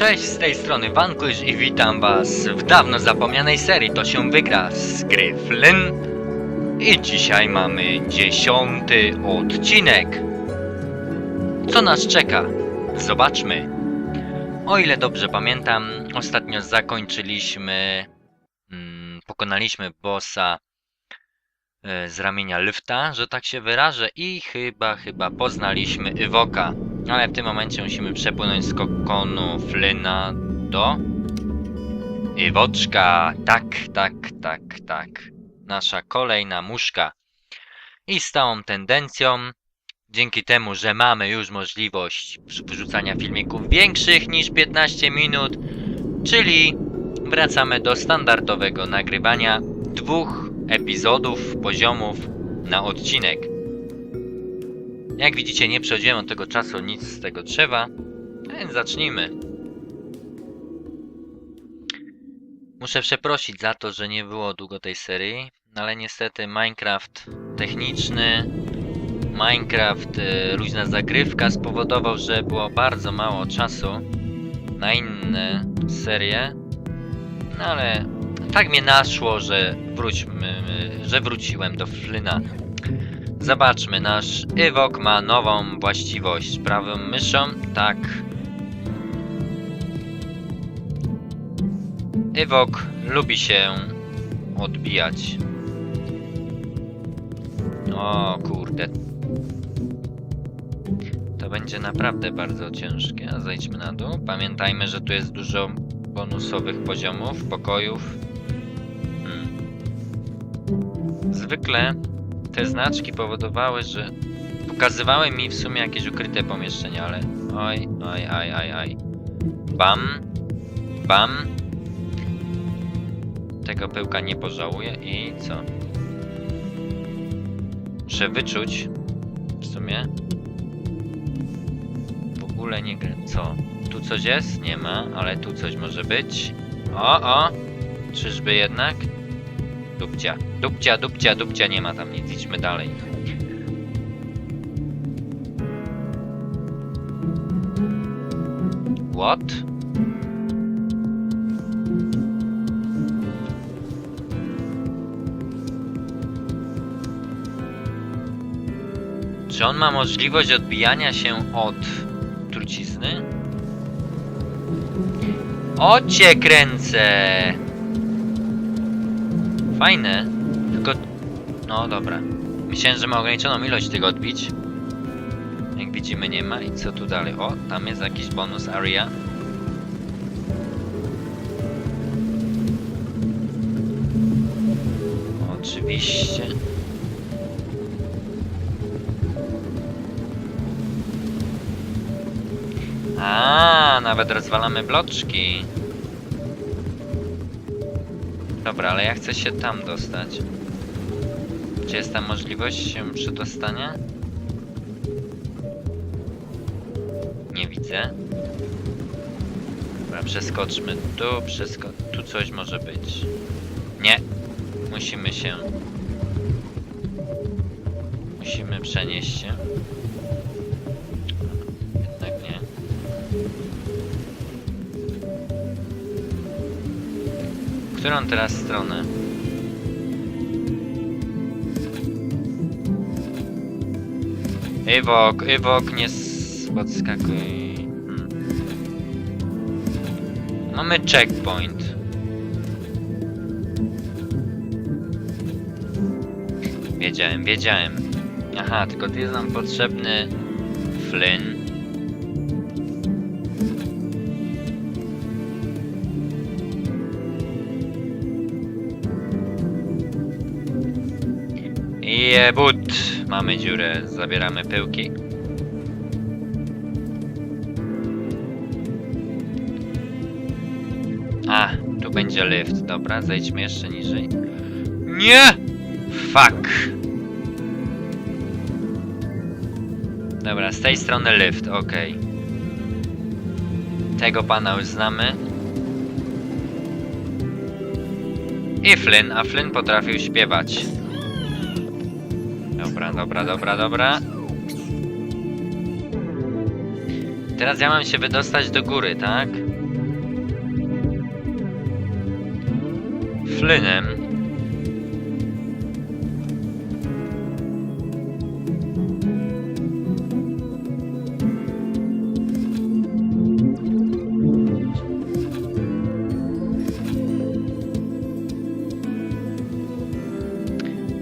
Cześć, z tej strony Vanquish i witam was w dawno zapomnianej serii. To się wygra z gry Flynn. I dzisiaj mamy dziesiąty odcinek. Co nas czeka? Zobaczmy. O ile dobrze pamiętam, ostatnio zakończyliśmy mm, Pokonaliśmy bossa e, z ramienia Lyfta, że tak się wyrażę I chyba, chyba poznaliśmy Iwoka ale w tym momencie musimy przepłynąć z kokonu Flyna do... Iwoczka! Tak, tak, tak, tak. Nasza kolejna muszka. I z całą tendencją, dzięki temu, że mamy już możliwość wrzucania filmików większych niż 15 minut, czyli wracamy do standardowego nagrywania dwóch epizodów, poziomów na odcinek. Jak widzicie, nie przechodziłem od tego czasu nic z tego drzewa, więc zacznijmy. Muszę przeprosić za to, że nie było długo tej serii, ale niestety Minecraft techniczny, Minecraft y, luźna zagrywka spowodował, że było bardzo mało czasu na inne serie, no ale tak mnie naszło, że wróćmy, że wróciłem do Flyna. Zobaczmy, nasz Ewok ma nową właściwość. Prawą myszą, tak. Ewok lubi się odbijać. O kurde. To będzie naprawdę bardzo ciężkie. A Zejdźmy na dół. Pamiętajmy, że tu jest dużo bonusowych poziomów, pokojów. Hmm. Zwykle te znaczki powodowały, że pokazywały mi w sumie jakieś ukryte pomieszczenia, ale oj, oj, oj, oj, oj. Bam, bam. Tego pyłka nie pożałuję i co? Muszę wyczuć w sumie. W ogóle nie. Co? Tu coś jest? Nie ma, ale tu coś może być. O, o! Czyżby jednak? Dupcia. Dupcia, dupcia, dupcia, nie ma tam nic, idźmy dalej. What? Czy on ma możliwość odbijania się od trucizny? O cię kręcę! Fajne, tylko... No dobra. Myślałem, że ma ograniczoną ilość tych odbić. Jak widzimy nie ma. I co tu dalej? O, tam jest jakiś bonus area. Oczywiście. A, nawet rozwalamy bloczki. Dobra, ale ja chcę się tam dostać. Czy jest tam możliwość się przedostania? Nie widzę. Dobra, przeskoczmy tu, przesko... Tu coś może być. Nie. Musimy się... Musimy przenieść się. Którą teraz stronę? Ewok, Ewok, nie podskakuj. Hmm. Mamy checkpoint. Wiedziałem, wiedziałem. Aha, tylko tu jest nam potrzebny Flynn. Jebut! Mamy dziurę, zabieramy pyłki. A, tu będzie lift. Dobra, zejdźmy jeszcze niżej. Nie! Fuck! Dobra, z tej strony lift, ok. Tego pana już znamy. I Flynn, a Flynn potrafił śpiewać dobra, dobra, dobra. Teraz ja mam się wydostać do góry, tak? Flynem.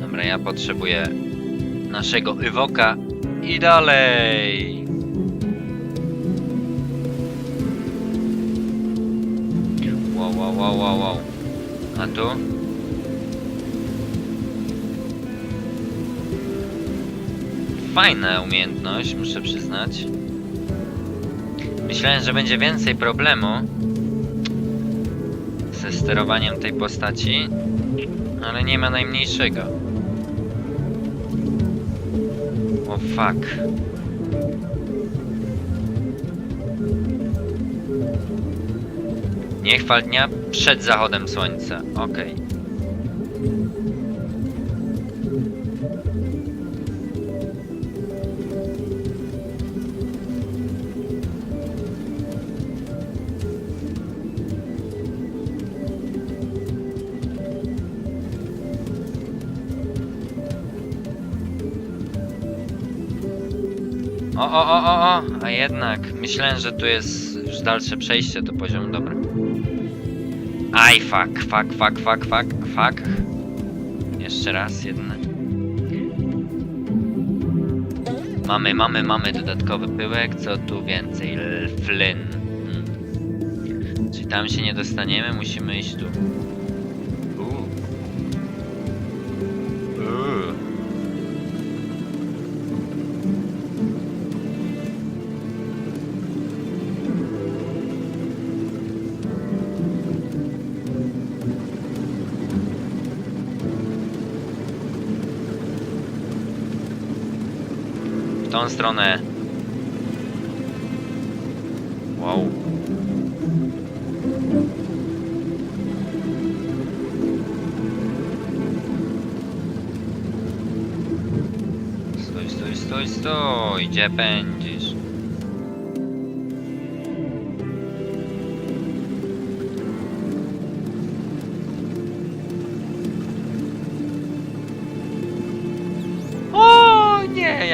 Dobra, ja potrzebuję naszego Iwoka i dalej. Wow, wow, wow, wow, wow. A tu? Fajna umiejętność, muszę przyznać. Myślałem, że będzie więcej problemu ze sterowaniem tej postaci, ale nie ma najmniejszego. O fuck. Nie chwal dnia przed zachodem słońca. Okej. O, o, o, o, o, a jednak. Myślałem, że tu jest już dalsze przejście do poziomu, dobra. Aj, fuck, fuck, fuck, fuck, fuck, fuck. Jeszcze raz, jedne. Mamy, mamy, mamy dodatkowy pyłek, co tu więcej? L- Flynn. Hmm. Czyli tam się nie dostaniemy, musimy iść tu. Tą stronę. Wow. Stój, stój, stój, stój! Gdzie?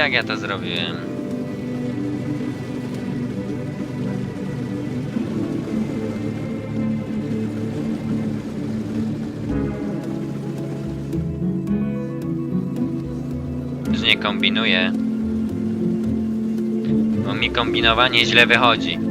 Jak ja to zrobiłem? Już nie kombinuję. Bo mi kombinowanie źle wychodzi.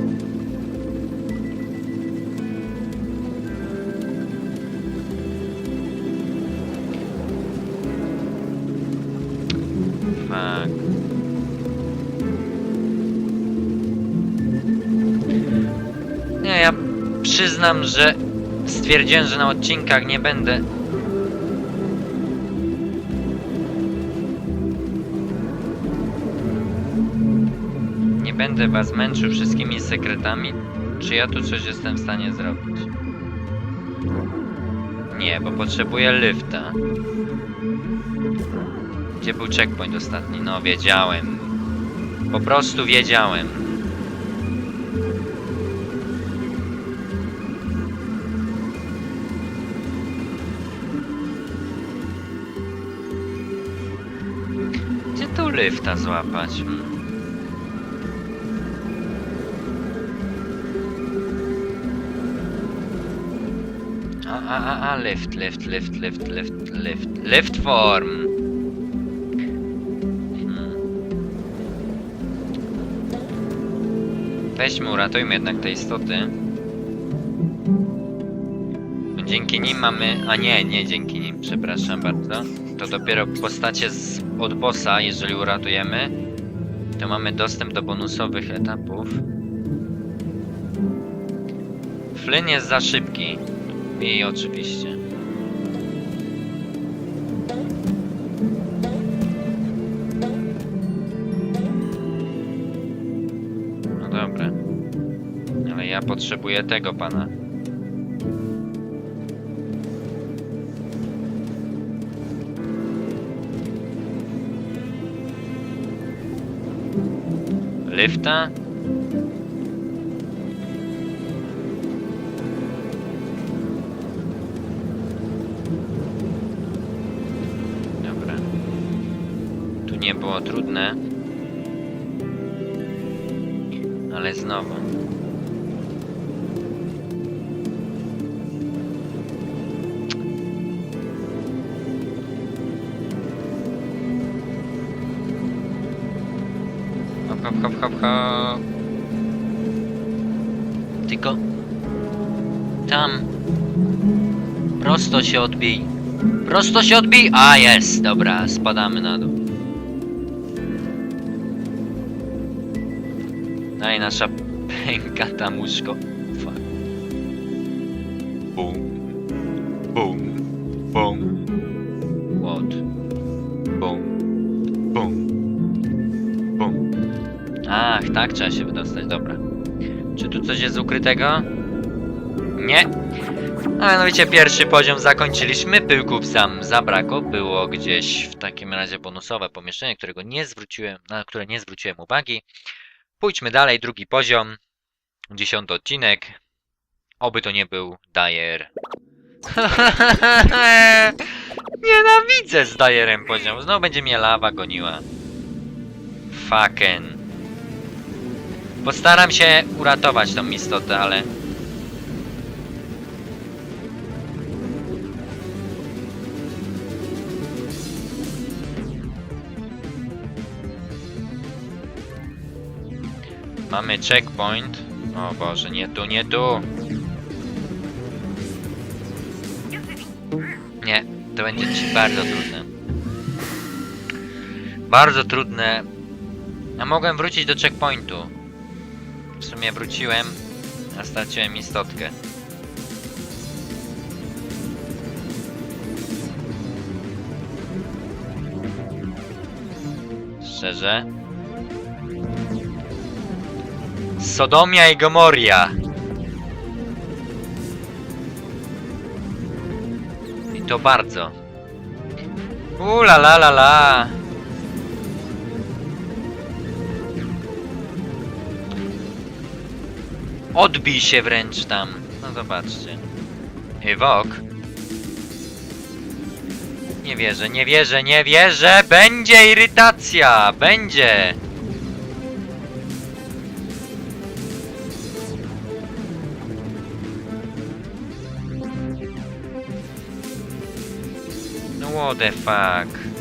Ja przyznam, że stwierdziłem, że na odcinkach nie będę. Nie będę was męczył wszystkimi sekretami. Czy ja tu coś jestem w stanie zrobić? Nie, bo potrzebuję lifta. Gdzie był checkpoint ostatni? No, wiedziałem. Po prostu wiedziałem. Tu lifta złapać? Hmm. A, a, a, lift, lift, lift, lift, lift, lift, lift form. Hmm. Weźmy, uratujmy jednak te istoty. Dzięki nim mamy... A nie, nie dzięki nim, przepraszam bardzo. To dopiero postacie z, od bossa, jeżeli uratujemy, to mamy dostęp do bonusowych etapów. Flynn jest za szybki. I oczywiście. No dobra. Ale ja potrzebuję tego pana. lifta. Dobra. Tu nie było trudne. Ale znowu. Hop, hop, hop. Tylko... Tam. Prosto się odbij. Prosto się odbij! A, jest! Dobra, spadamy na dół. Daj nasza pękata muszko. Fuck. Bum. Bum. Bum. Ach, tak trzeba się wydostać, dobra. Czy tu coś jest ukrytego? Nie. A mianowicie pierwszy poziom zakończyliśmy, pyłków sam zabrakło, było gdzieś w takim razie bonusowe pomieszczenie, którego nie zwróciłem, na które nie zwróciłem uwagi. Pójdźmy dalej, drugi poziom, dziesiąty odcinek. Oby to nie był Dyer. Nienawidzę z Dyerem poziom, znowu będzie mnie lawa goniła. Fucking. Postaram się uratować tą istotę, ale Mamy checkpoint. O Boże, nie tu, nie tu. Nie, to będzie ci bardzo trudne. Bardzo trudne. A mogłem wrócić do checkpointu. W sumie wróciłem, a straciłem istotkę. Szczerze? Sodomia i Gomoria. I to bardzo. Ula la la la. Odbij się wręcz tam. No zobaczcie. Ewok. Nie wierzę, nie wierzę, nie wierzę! Będzie irytacja! Będzie! No what the fuck?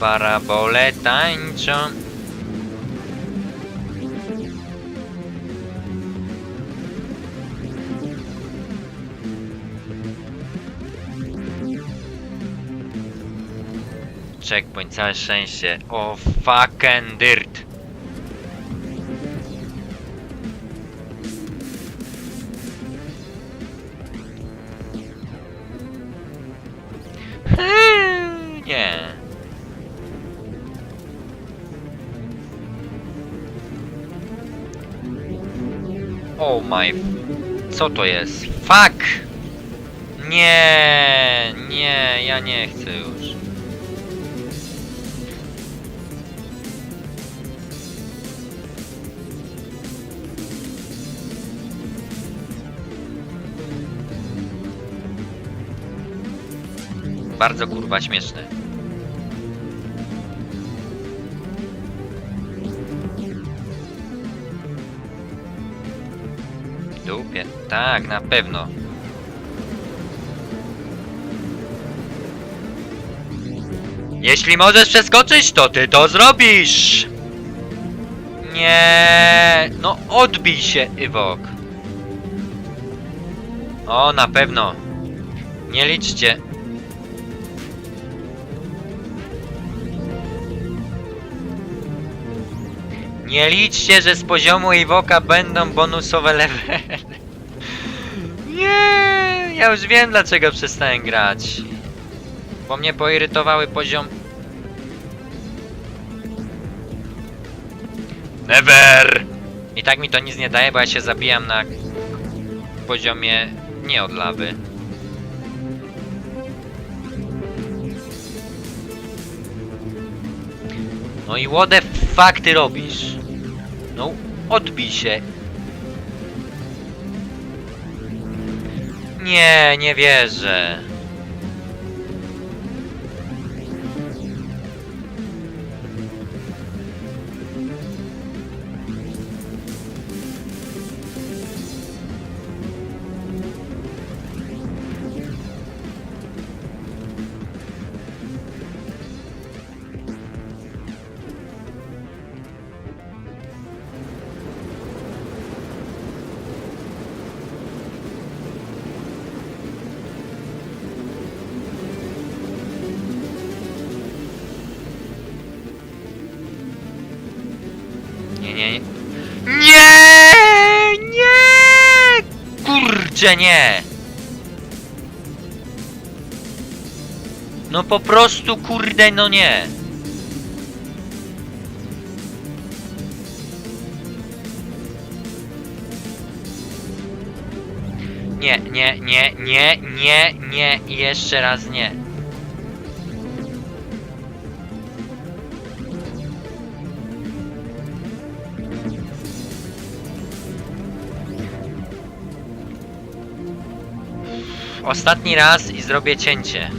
Parabole tańczą. Checkpoint, całe szczęście. O fucking dirt. My... Co to jest? Fuck! Nie, nie, ja nie chcę już. Bardzo kurwa śmieszne. Dupie. Tak, na pewno. Jeśli możesz przeskoczyć, to ty to zrobisz! Nie, no odbij się, Ywok. O, na pewno. Nie liczcie. Nie liczcie, że z poziomu Iwoka będą bonusowe levele. Nie, ja już wiem dlaczego przestałem grać. Bo mnie poirytowały poziom... Never! I tak mi to nic nie daje, bo ja się zabijam na poziomie nie od lawy. No i what the fuck ty robisz? No, odbij się. Nie, nie wierzę. Nie! No po prostu, kurde, no nie. Nie, nie, nie, nie, nie, nie, jeszcze raz nie. Ostatni raz i zrobię cięcie.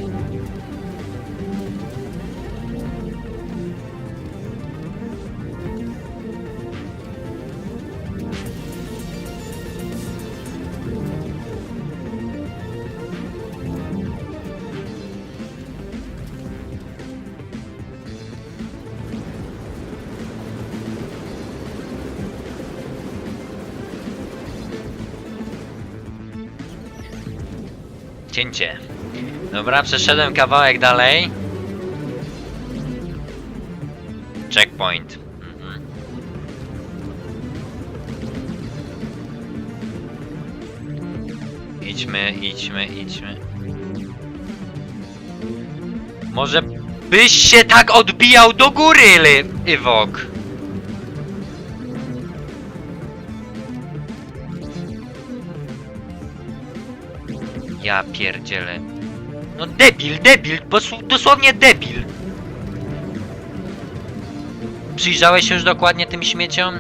Cięcie. Dobra, przeszedłem kawałek dalej. Checkpoint. Mhm. Idźmy, idźmy, idźmy. Może byś się tak odbijał do góry, Ly-. Ja pierdzielę. No debil, debil, dosłownie debil. Przyjrzałeś się już dokładnie tym śmieciom?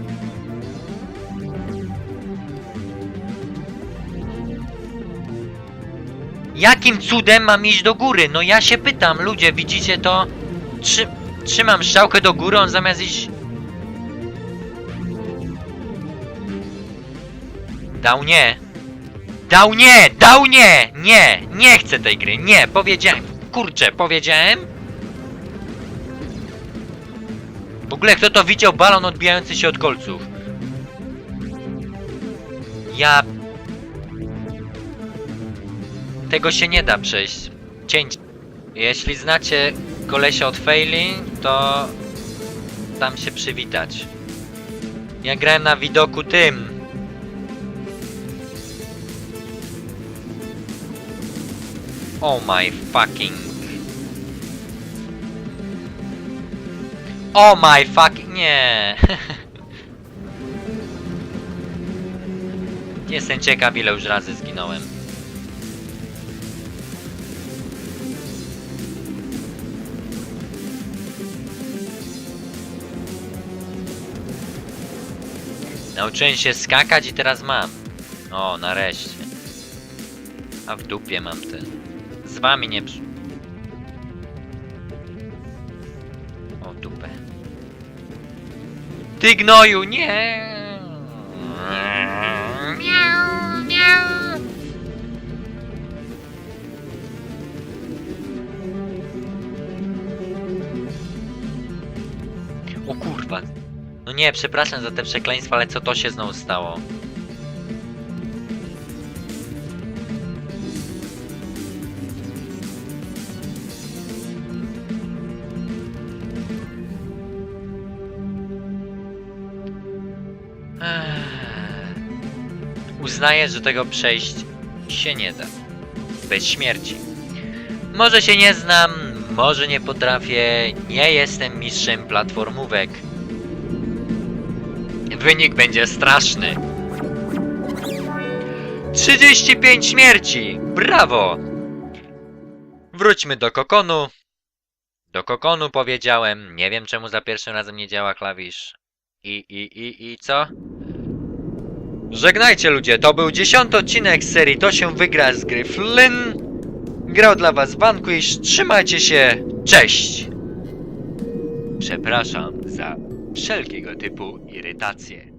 Jakim cudem mam iść do góry? No ja się pytam, ludzie, widzicie to? Trzy trzymam strzałkę do góry, on zamiast iść... Dał nie. Dał nie! Dał nie! Nie! Nie chcę tej gry! Nie! Powiedziałem! Kurczę, powiedziałem? W ogóle kto to widział balon odbijający się od kolców? Ja... Tego się nie da przejść. Cięć. Jeśli znacie kolesia od Faili, to... Tam się przywitać. Ja grałem na widoku tym. Oh my fucking. Oh my fucking. Nie. Jestem ciekaw, ile już razy zginąłem. Nauczyłem się skakać i teraz mam. O, nareszcie. A w dupie mam ten. Z wami nie. O dupę. Ty gnoju, nie! Miau, miau. O kurwa. No nie, przepraszam za te przekleństwa, ale co to się znowu stało? Uznaję, że tego przejść się nie da. Bez śmierci. Może się nie znam, może nie potrafię, nie jestem mistrzem platformówek. Wynik będzie straszny. 35 śmierci! Brawo! Wróćmy do kokonu. Do kokonu powiedziałem. Nie wiem czemu za pierwszym razem nie działa klawisz. I, i, i, i co? Żegnajcie ludzie, to był dziesiąty odcinek serii To się wygra z gry Flynn. Grał dla was Vanquish, trzymajcie się, cześć! Przepraszam za wszelkiego typu irytacje.